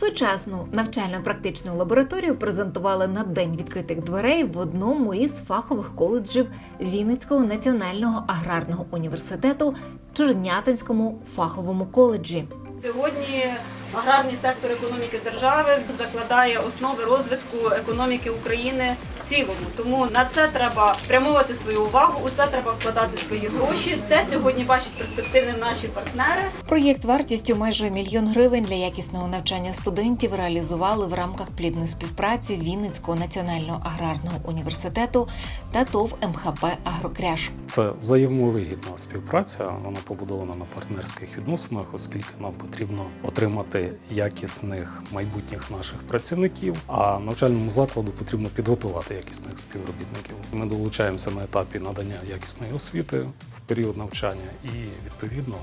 Сучасну навчально-практичну лабораторію презентували на день відкритих дверей в одному із фахових коледжів Вінницького національного аграрного університету Чернятинському фаховому коледжі. Сьогодні аграрний сектор економіки держави закладає основи розвитку економіки України в цілому. Тому на це треба спрямовувати свою увагу, у це треба вкладати свої гроші. Це сьогодні бачать перспективним наші партнери. Проєкт вартістю майже мільйон гривень для якісного навчання студентів реалізували в рамках плідної співпраці Вінницького національного аграрного університету та ТОВ МХП Агрокряж. Це взаємовигідна співпраця. Вона побудована на партнерських відносинах, оскільки нам потрібно отримати якісних майбутніх наших працівників. А навчальному закладу потрібно підготувати якісних співробітників. Ми долучаємося на етапі надання якісної освіти в період навчання, і відповідно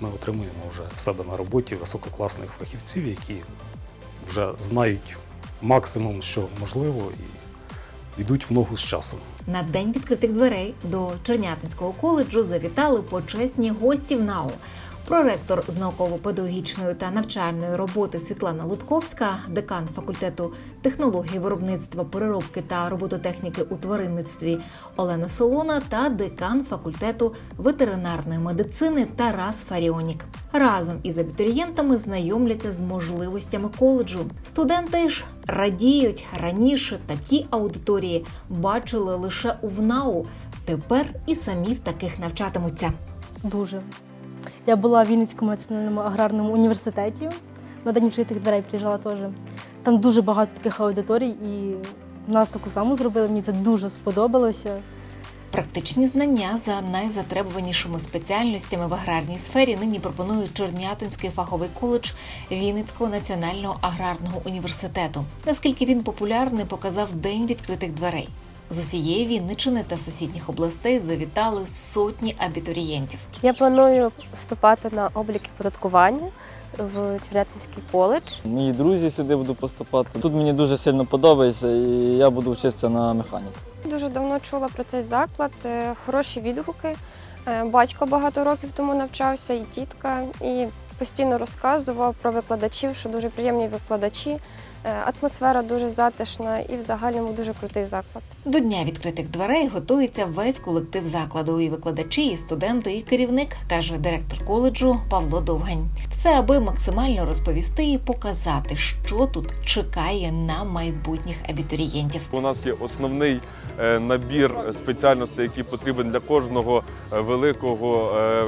ми отримуємо вже в себе на роботі висококласних фахівців, які вже знають максимум, що можливо, і йдуть в ногу з часом. На день відкритих дверей до Чернятинського коледжу завітали почесні гості в НАУ. Проректор з науково-педагогічної та навчальної роботи Світлана Лутковська, декан факультету технології виробництва, переробки та робототехніки у тваринництві Олена Солона та декан факультету ветеринарної медицини Тарас Фаріонік. Разом із абітурієнтами знайомляться з можливостями коледжу. Студенти ж радіють раніше такі аудиторії бачили лише у ВНАУ. Тепер і самі в таких навчатимуться. Дуже. Я була в Вінницькому національному аграрному університеті. На день відкритих дверей приїжджала теж. Там дуже багато таких аудиторій, і нас таку саму зробили. Мені це дуже сподобалося. Практичні знання за найзатребуванішими спеціальностями в аграрній сфері нині пропонує Чернятинський фаховий коледж Вінницького національного аграрного університету. Наскільки він популярний, показав день відкритих дверей. З усієї Вінничини та сусідніх областей завітали сотні абітурієнтів. Я планую вступати на обліки податкування в Чернятинський коледж. Мої друзі сюди буду поступати. Тут мені дуже сильно подобається, і я буду вчитися на механіку. Дуже давно чула про цей заклад, е, хороші відгуки. Е, Батько багато років тому навчався, і тітка, і постійно розказував про викладачів, що дуже приємні викладачі. Е, Атмосфера дуже затишна і в загальному дуже крутий заклад. До дня відкритих дверей готується весь колектив закладу, і викладачі, і студенти, і керівник, каже директор коледжу Павло Довгань. Все аби максимально розповісти і показати, що тут чекає на майбутніх абітурієнтів. У нас є основний е, набір спеціальностей, який потрібен для кожного е, великого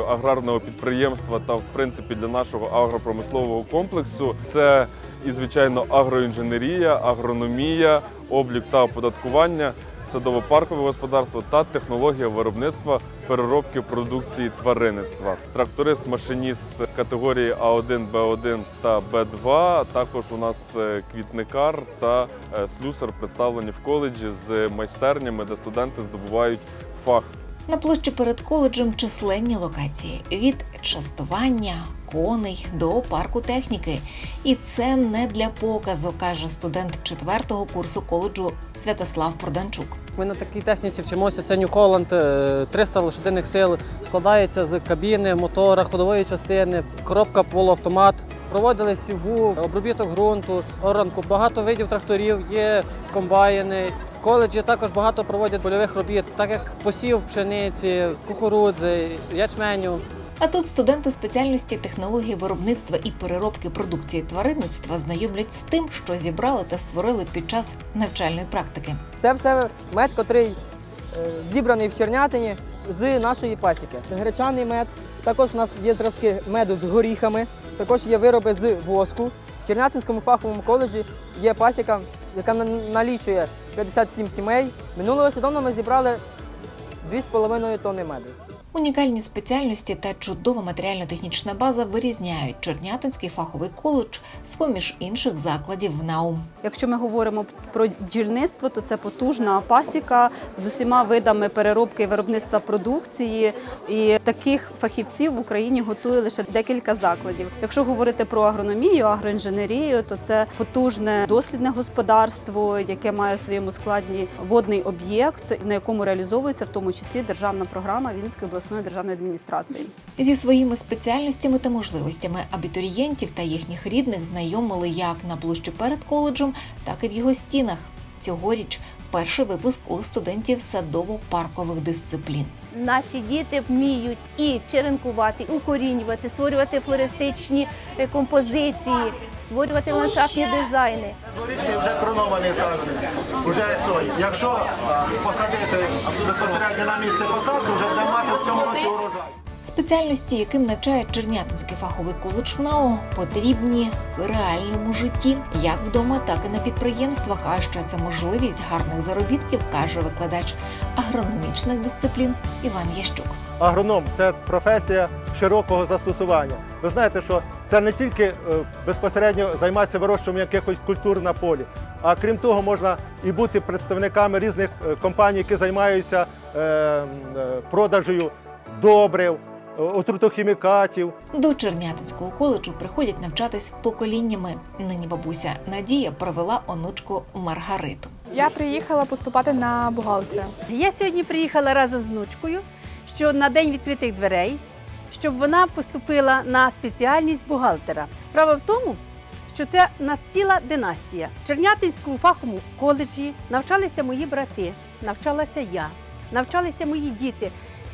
аграрного підприємства та, в принципі, для нашого агропромислового комплексу. Це і, звичайно, агроінженерія, агрономія, облік та оподаткування. Садово-паркове господарство та технологія виробництва переробки продукції тваринництва. Тракторист, машиніст категорії А1, Б1 та Б2. Також у нас е, квітникар та е, слюсар представлені в коледжі з майстернями, де студенти здобувають фах. На площі перед коледжем численні локації від частування коней до парку техніки. І це не для показу, каже студент четвертого курсу коледжу Святослав Проданчук. Ми на такій техніці вчимося. Це New Holland, е, 300 лошадиних сил. Складається з кабіни, мотора, ходової частини, коробка полуавтомат. Проводили сівбу, обробіток ґрунту, оранку. Багато видів тракторів, є комбайни. В коледжі також багато проводять польових робіт, так як посів пшениці, кукурудзи, ячменю. А тут студенти спеціальності технології виробництва і переробки продукції тваринництва знайомлять з тим, що зібрали та створили під час навчальної практики. Це все мед, котрий е, зібраний в Чернятині з нашої пасіки. Гречаний мед. Також у нас є зразки меду з горіхами, також є вироби з воску. В Чернятинському фаховому коледжі є пасіка, яка налічує 57 сімей. Минулого сезону ми зібрали 2,5 тонни меду. Унікальні спеціальності та чудова матеріально-технічна база вирізняють Чернятинський фаховий коледж з поміж інших закладів в НАУ. Якщо ми говоримо про бджільництво, то це потужна пасіка з усіма видами переробки і виробництва продукції. І таких фахівців в Україні готує лише декілька закладів. Якщо говорити про агрономію, агроінженерію, то це потужне дослідне господарство, яке має в своєму складі водний об'єкт, на якому реалізовується в тому числі державна програма Вінницької обласної обласної державної адміністрації. Зі своїми спеціальностями та можливостями абітурієнтів та їхніх рідних знайомили як на площу перед коледжем, так і в його стінах. Цьогоріч перший випуск у студентів садово-паркових дисциплін. Наші діти вміють і черенкувати, і укорінювати, створювати флористичні е, композиції, створювати ландшафтні дизайни. Цьогорічний вже кронований саджанець, вже сої. Якщо посадити безпосередньо на місце посадки, вже буде мати в цьому році урожай. Спеціальності, яким навчає Чернятинський фаховий коледж ФНАУ, потрібні в реальному житті, як вдома, так і на підприємствах. А ще це можливість гарних заробітків, каже викладач агрономічних дисциплін Іван Ящук. агроном це професія широкого застосування. Ви знаєте, що це не тільки е, безпосередньо займатися вирощуванням якихось культур на полі, а крім того, можна і бути представниками різних е, компаній, які займаються е, продажею добрив, отрутохімікатів. До Чернятинського коледжу приходять навчатись поколіннями. Нині бабуся Надія провела онучку Маргариту. Я приїхала поступати на бухгалтера. Я сьогодні приїхала разом з внучкою, що на день відкритих дверей, щоб вона поступила на спеціальність бухгалтера. Справа в тому, що це нас ціла династія. В Чернятинському фаховому коледжі навчалися мої брати, навчалася я, навчалися мої діти,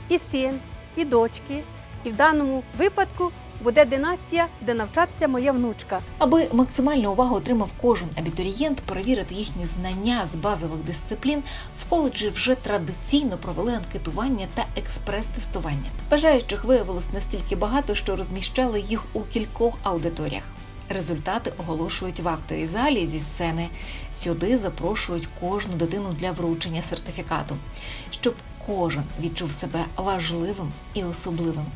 і син, і дочки. І в даному випадку буде династія, де навчатися моя внучка. Аби максимальну увагу отримав кожен абітурієнт, перевірити їхні знання з базових дисциплін, в коледжі вже традиційно провели анкетування та експрес-тестування. Бажаючих виявилось настільки багато, що розміщали їх у кількох аудиторіях. Результати оголошують в актовій залі зі сцени. Сюди запрошують кожну дитину для вручення сертифікату, щоб кожен відчув себе важливим і особливим.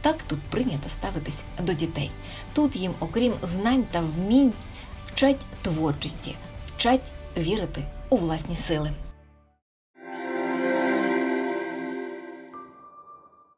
Так тут прийнято ставитись до дітей. Тут їм, окрім знань та вмінь, вчать творчості, вчать вірити у власні сили.